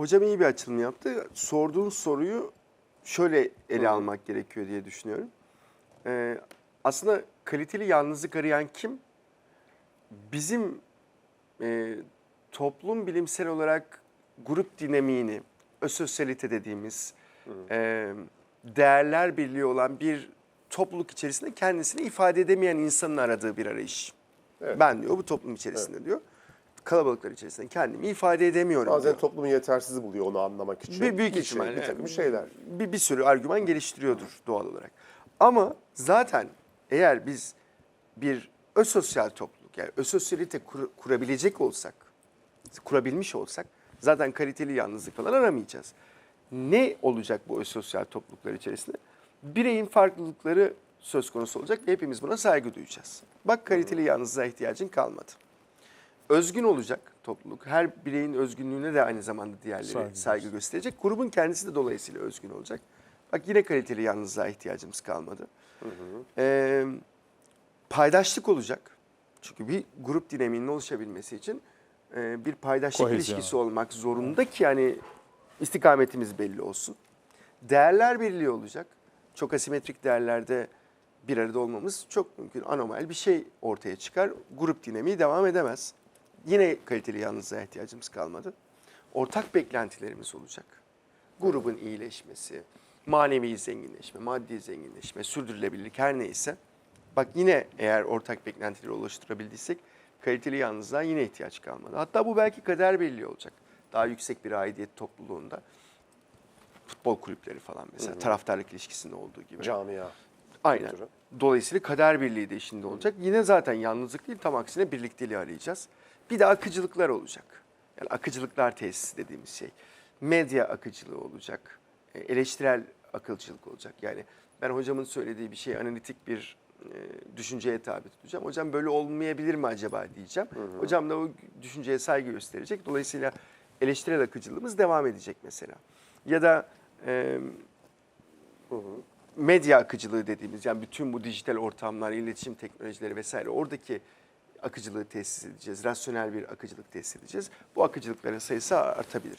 hocam iyi bir açılım yaptı. Sorduğun soruyu şöyle ele almak gerekiyor diye düşünüyorum. Ee, aslında kaliteli yalnızlık arayan kim? Bizim e, toplum bilimsel olarak grup dinamiğini, ösosyalite dediğimiz e, değerler birliği olan bir topluluk içerisinde kendisini ifade edemeyen insanın aradığı bir arayış. Evet. Ben diyor bu toplum içerisinde diyor. Kalabalıklar içerisinde kendimi ifade edemiyorum Bazen diyor. toplumu yetersiz buluyor onu anlamak için. Bir büyük Bir ihtimal. şey, bir takım şeyler. Bir, bir sürü argüman geliştiriyordur doğal olarak. Ama zaten eğer biz bir ösosyal topluluk yani ösosyalite kur- kurabilecek olsak, kurabilmiş olsak zaten kaliteli yalnızlık falan aramayacağız. Ne olacak bu ösosyal topluluklar içerisinde? Bireyin farklılıkları söz konusu olacak ve hepimiz buna saygı duyacağız. Bak kaliteli yalnızlığa ihtiyacın kalmadı. Özgün olacak topluluk. Her bireyin özgünlüğüne de aynı zamanda diğerleri Saygı saygı, gösterecek. Grubun kendisi de dolayısıyla özgün olacak. Bak yine kaliteli yalnızlığa ihtiyacımız kalmadı. Ee, paydaşlık olacak. Çünkü bir grup dinamiğinin oluşabilmesi için e, bir paydaşlık Kohezyon. ilişkisi olmak zorunda ki yani istikametimiz belli olsun. Değerler birliği olacak. Çok asimetrik değerlerde bir arada olmamız çok mümkün. Anormal bir şey ortaya çıkar. Grup dinamiği devam edemez. Yine kaliteli yalnızlığa ihtiyacımız kalmadı. Ortak beklentilerimiz olacak. Grubun iyileşmesi, manevi zenginleşme, maddi zenginleşme, sürdürülebilirlik her neyse. Bak yine eğer ortak beklentileri oluşturabildiysek kaliteli yalnızlığa yine ihtiyaç kalmadı. Hatta bu belki kader birliği olacak. Daha yüksek bir aidiyet topluluğunda. Futbol kulüpleri falan mesela taraftarlık ilişkisinde olduğu gibi. Camia. Aynen. kültürü. Dolayısıyla kader birliği de işinde olacak. Yine zaten yalnızlık değil tam aksine birlikteliği arayacağız. Bir de akıcılıklar olacak. Yani akıcılıklar tesisi dediğimiz şey. Medya akıcılığı olacak. e, Eleştirel akılcılık olacak. Yani ben hocamın söylediği bir şey analitik bir e, düşünceye tabi tutacağım. Hocam böyle olmayabilir mi acaba diyeceğim. Hocam da o düşünceye saygı gösterecek. Dolayısıyla eleştirel akıcılığımız devam edecek mesela. Ya da e, medya akıcılığı dediğimiz yani bütün bu dijital ortamlar, iletişim teknolojileri vesaire oradaki akıcılığı tesis edeceğiz. Rasyonel bir akıcılık tesis edeceğiz. Bu akıcılıkların sayısı artabilir.